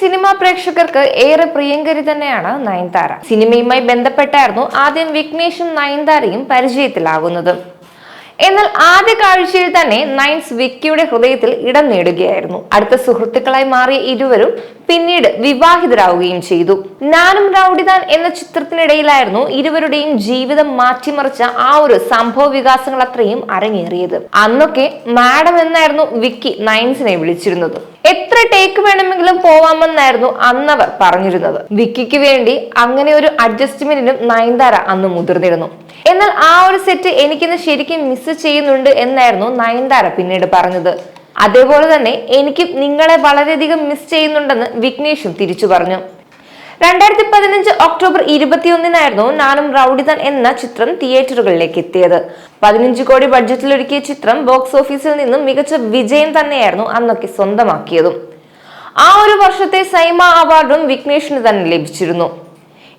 Cinema പ്രേക്ഷകർക്ക് ഏറെ പ്രിയങ്കരി തന്നെയാണ് നയൻതാര. സിനിമയുമായി ബന്ധപ്പെട്ടായിരുന്നു ആദ്യം വിഘ്നേഷും നയൻതാരയും പരിചയത്തിലാകുന്നത്. എന്നാൽ ആദ്യ കാഴ്ചയിൽ തന്നെ നയൻസ് വിക്കിയുടെ ഹൃദയത്തിൽ ഇടം നേടുകയായിരുന്നു. അടുത്ത സുഹൃത്തുക്കളായി മാറിയ ഇരുവരും പിന്നീട് വിവാഹിതരാവുകയും ചെയ്തു. നാനും റൌഡിദാൻ എന്ന ചിത്രത്തിനിടയിലായിരുന്നു ഇരുവരുടെയും ജീവിതം മാറ്റിമറിച്ച ആ ഒരു സംഭവ വികാസങ്ങൾ അത്രയും അരങ്ങേറിയത്. അന്നൊക്കെ മാഡം എന്നായിരുന്നു വിക്കി നയൻസിനെ വിളിച്ചിരുന്നത്. എത്ര ടേക്ക് വേണമെങ്കിലും പോവാമെന്നായിരുന്നു അന്നവർ പറഞ്ഞിരുന്നത്. വിക്കിക്ക് വേണ്ടി അങ്ങനെ ഒരു അഡ്ജസ്റ്റ്മെന്റിനും നയൻതാര അന്ന് മുതിർന്നിരുന്നു. എന്നാൽ ആ ഒരു സെറ്റ് എനിക്കിന്ന് ശരിക്കും മിസ് ചെയ്യുന്നുണ്ട് എന്നായിരുന്നു നയൻതാര പിന്നീട് പറഞ്ഞത്. അതേപോലെ തന്നെ എനിക്ക് നിങ്ങളെ വളരെയധികം മിസ് ചെയ്യുന്നുണ്ടെന്ന് വിഘ്നേഷും തിരിച്ചു പറഞ്ഞു. രണ്ടായിരത്തി പതിനഞ്ച് ഒക്ടോബർ ഇരുപത്തിയൊന്നിനായിരുന്നു നാനും റൌഡിതൻ എന്ന ചിത്രം തിയേറ്ററുകളിലേക്ക് എത്തിയത്. പതിനഞ്ച് കോടി ബഡ്ജറ്റിൽ ഒരുക്കിയ ചിത്രം ബോക്സ് ഓഫീസിൽ നിന്നും മികച്ച വിജയം തന്നെയായിരുന്നു അന്നൊക്കെ സ്വന്തമാക്കിയതും. ആ ഒരു വർഷത്തെ സൈമ അവാർഡും വിഘ്നേഷിന് തന്നെ ലഭിച്ചിരുന്നു.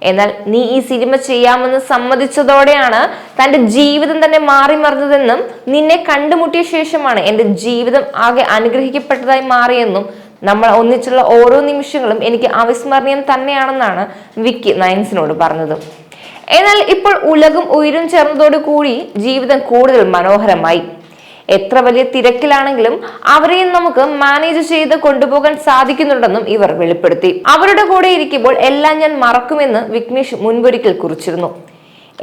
എന്നാൽ നീ ഈ സിനിമ ചെയ്യാമെന്ന് സമ്മതിച്ചതോടെയാണ് തന്റെ ജീവിതം തന്നെ മാറി മറിഞ്ഞതെന്നും നിന്നെ കണ്ടുമുട്ടിയ ശേഷമാണ് എന്റെ ജീവിതം ആകെ അനുഗ്രഹിക്കപ്പെട്ടതായി മാറിയെന്നും നമ്മൾ ഒന്നിച്ചുള്ള ഓരോ നിമിഷങ്ങളും എനിക്ക് അവിസ്മരണീയം തന്നെയാണെന്നാണ് വിക്കി നയൻസിനോട് പറഞ്ഞത്. എന്നാൽ ഇപ്പോൾ ഉലകും ഉയരും ചേർന്നതോടുകൂടി ജീവിതം കൂടുതൽ മനോഹരമായി. എത്ര വലിയ തിരക്കിലാണെങ്കിലും അവരെയും നമുക്ക് മാനേജ് ചെയ്ത് കൊണ്ടുപോകാൻ സാധിക്കുന്നുണ്ടെന്നും ഇവർ വെളിപ്പെടുത്തി. അവരുടെ കൂടെ ഇരിക്കുമ്പോൾ എല്ലാം ഞാൻ മറക്കുമെന്ന് വിഘ്നേഷ് മുൻപൊരിക്കൽ കുറിച്ചിരുന്നു.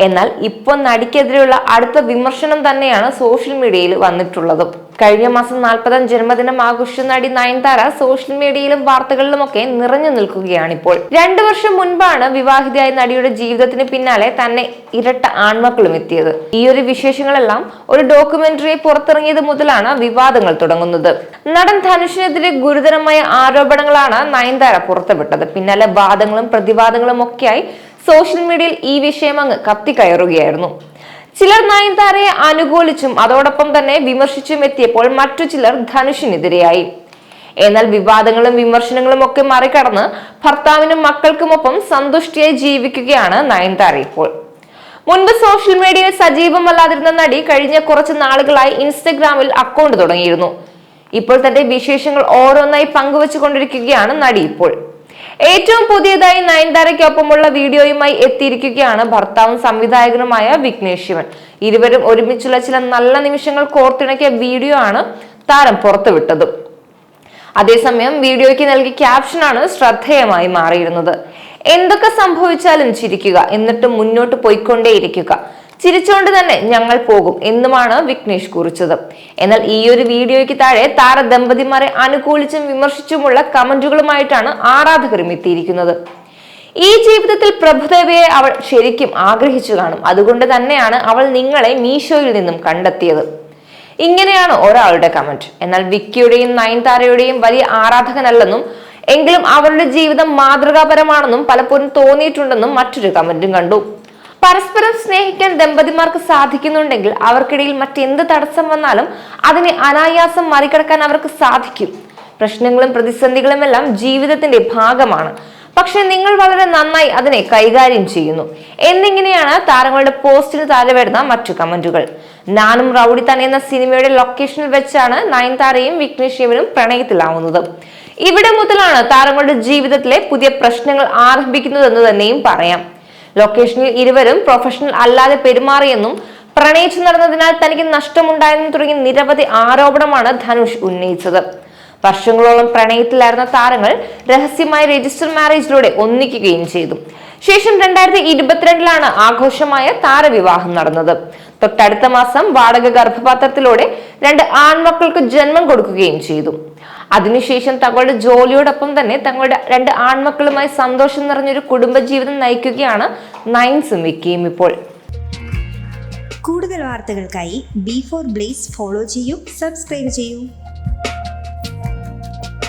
എന്നാൽ ഇപ്പൊ നടിക്കെതിരെയുള്ള അടുത്ത വിമർശനം തന്നെയാണ് സോഷ്യൽ മീഡിയയിൽ വന്നിട്ടുള്ളത്. കഴിഞ്ഞ മാസം നാൽപ്പതാം ജന്മദിനം ആഘോഷിച്ച നടി നയൻതാര സോഷ്യൽ മീഡിയയിലും വാർത്തകളിലുമൊക്കെ നിറഞ്ഞു നിൽക്കുകയാണിപ്പോൾ. രണ്ടു വർഷം മുൻപാണ് വിവാഹിതയായ നടിയുടെ ജീവിതത്തിന് പിന്നാലെ തന്നെ ഇരട്ട ആൺമക്കളും എത്തിയത്. ഈ ഒരു വിശേഷങ്ങളെല്ലാം ഒരു ഡോക്യുമെന്ററി പുറത്തിറങ്ങിയത് മുതലാണ് വിവാദങ്ങൾ തുടങ്ങുന്നത്. നടൻ ധനുഷിനെതിരെ ഗുരുതരമായ ആരോപണങ്ങളാണ് നയൻതാര പുറത്തുവിട്ടത്. പിന്നാലെ വാദങ്ങളും പ്രതിവാദങ്ങളും ഒക്കെയായി സോഷ്യൽ മീഡിയയിൽ ഈ വിഷയം അങ്ങ് കത്തിക്കയറുകയായിരുന്നു. ചിലർ നയൻതാരയെ അനുകൂലിച്ചും അതോടൊപ്പം തന്നെ വിമർശിച്ചും എത്തിയപ്പോൾ മറ്റു ചിലർ ധനുഷിനെതിരെയായി. എന്നാൽ വിവാദങ്ങളും വിമർശനങ്ങളും ഒക്കെ മറികടന്ന് ഭർത്താവിനും മക്കൾക്കുമൊപ്പം സന്തുഷ്ടിയായി ജീവിക്കുകയാണ് നയൻതാര ഇപ്പോൾ. മുൻപ് സോഷ്യൽ മീഡിയയിൽ സജീവമല്ലാതിരുന്ന നടി കഴിഞ്ഞ കുറച്ച് നാളുകളായി ഇൻസ്റ്റഗ്രാമിൽ അക്കൗണ്ട് തുടങ്ങിയിരുന്നു. ഇപ്പോൾ തന്റെ വിശേഷങ്ങൾ ഓരോന്നായി പങ്കുവച്ചുകൊണ്ടിരിക്കുകയാണ് നടി ഇപ്പോൾ. ഏറ്റവും പുതിയതായി നയൻതാരയ്ക്കൊപ്പമുള്ള വീഡിയോയുമായി എത്തിയിരിക്കുകയാണ് ഭർത്താവും സംവിധായകനുമായ വിഘ്നേഷ് ശിവൻ. ഇരുവരും ഒരുമിച്ചുള്ള ചില നല്ല നിമിഷങ്ങൾ കോർത്തിണക്കിയ വീഡിയോ ആണ് താരം പുറത്തുവിട്ടത്. അതേസമയം വീഡിയോയ്ക്ക് നൽകിയ ക്യാപ്ഷനാണ് ശ്രദ്ധേയമായി മാറിയിരുന്നത്. എന്തൊക്കെ സംഭവിച്ചാലും ചിരിക്കുക എന്നിട്ട് മുന്നോട്ട് പോയിക്കൊണ്ടേയിരിക്കുക. ചിരിച്ചുകൊണ്ട് തന്നെ ഞങ്ങൾ പോകും എന്നുമാണ് വിഘ്നേഷ് കുറിച്ചത്. എന്നാൽ ഈ ഒരു വീഡിയോയ്ക്ക് താഴെ താര ദമ്പതിമാരെ അനുകൂലിച്ചും വിമർശിച്ചുമുള്ള കമന്റുകളുമായിട്ടാണ് ആരാധകരും എത്തിയിരിക്കുന്നത്. ഈ ജീവിതത്തിൽ പ്രഭുദേവയെ അവൾ ശരിക്കും ആഗ്രഹിച്ചു കാണും. അതുകൊണ്ട് തന്നെയാണ് അവൾ നിങ്ങളെ മീഷോയിൽ നിന്നും കണ്ടെത്തിയത്. ഇങ്ങനെയാണ് ഒരാളുടെ കമന്റ്. എന്നാൽ വിക്കിയുടെയും നയൻതാരയുടെയും വലിയ ആരാധകനല്ലെന്നും എങ്കിലും അവരുടെ ജീവിതം മാതൃകാപരമാണെന്നും പലപ്പോഴും തോന്നിയിട്ടുണ്ടെന്നും മറ്റൊരു കമന്റും കണ്ടു. പരസ്പരം സ്നേഹിക്കാൻ ദമ്പതിമാർക്ക് സാധിക്കുന്നുണ്ടെങ്കിൽ അവർക്കിടയിൽ മറ്റെന്ത് തടസ്സം വന്നാലും അതിനെ അനായാസം മറികടക്കാൻ അവർക്ക് സാധിക്കും. പ്രശ്നങ്ങളും പ്രതിസന്ധികളും എല്ലാം ജീവിതത്തിന്റെ ഭാഗമാണ്. പക്ഷെ നിങ്ങൾ വളരെ നന്നായി അതിനെ കൈകാര്യം ചെയ്യുന്നു. എന്നിങ്ങനെയാണ് താരങ്ങളുടെ പോസ്റ്റിന് താഴെ വരുന്ന മറ്റു കമന്റുകൾ? നാനും റൌഡി തന്നെ എന്ന സിനിമയുടെ ലൊക്കേഷനിൽ വെച്ചാണ് നയൻതാരയും വിഘ്നേഷ് ശിവനും പ്രണയത്തിലാവുന്നത്. ഇവിടെ മുതലാണ് താരങ്ങളുടെ ജീവിതത്തിലെ പുതിയ പ്രശ്നങ്ങൾ ആരംഭിക്കുന്നതെന്ന് തന്നെയും പറയാം. ലൊക്കേഷനിൽ ഇരുവരും പ്രൊഫഷണൽ അല്ലാതെ പെരുമാറിയെന്നും പ്രണയിച്ചു നടന്നതിനാൽ തനിക്ക് നഷ്ടമുണ്ടായെന്നും തുടങ്ങി നിരവധി ആരോപണമാണ് ധനുഷ് ഉന്നയിച്ചത്. വർഷങ്ങളോളം പ്രണയത്തിലായിരുന്ന താരങ്ങൾ രഹസ്യമായി രജിസ്റ്റർ മാരേജിലൂടെ ഒന്നിക്കുകയും ചെയ്തു. ശേഷം രണ്ടായിരത്തി ഇരുപത്തിരണ്ടിലാണ് ആഘോഷമായ താരവിവാഹം നടന്നത്. തൊട്ടടുത്ത മാസം വാടക ഗർഭപാത്രത്തിലൂടെ രണ്ട് ആൺമക്കൾക്ക് ജന്മം കൊടുക്കുകയും ചെയ്തു. അതിനുശേഷം തങ്ങളുടെ ജോലിയോടൊപ്പം തന്നെ തങ്ങളുടെ രണ്ട് ആൺമക്കളുമായി സന്തോഷം നിറഞ്ഞൊരു കുടുംബജീവിതം നയിക്കുകയാണ് നയൻസും വിക്കിയും ഇപ്പോൾ. കൂടുതൽ വാർത്തകൾക്കായി ബി ഫോർ ബ്ലേസ് ഫോളോ ചെയ്യൂ സബ്സ്ക്രൈബ് ചെയ്യൂ.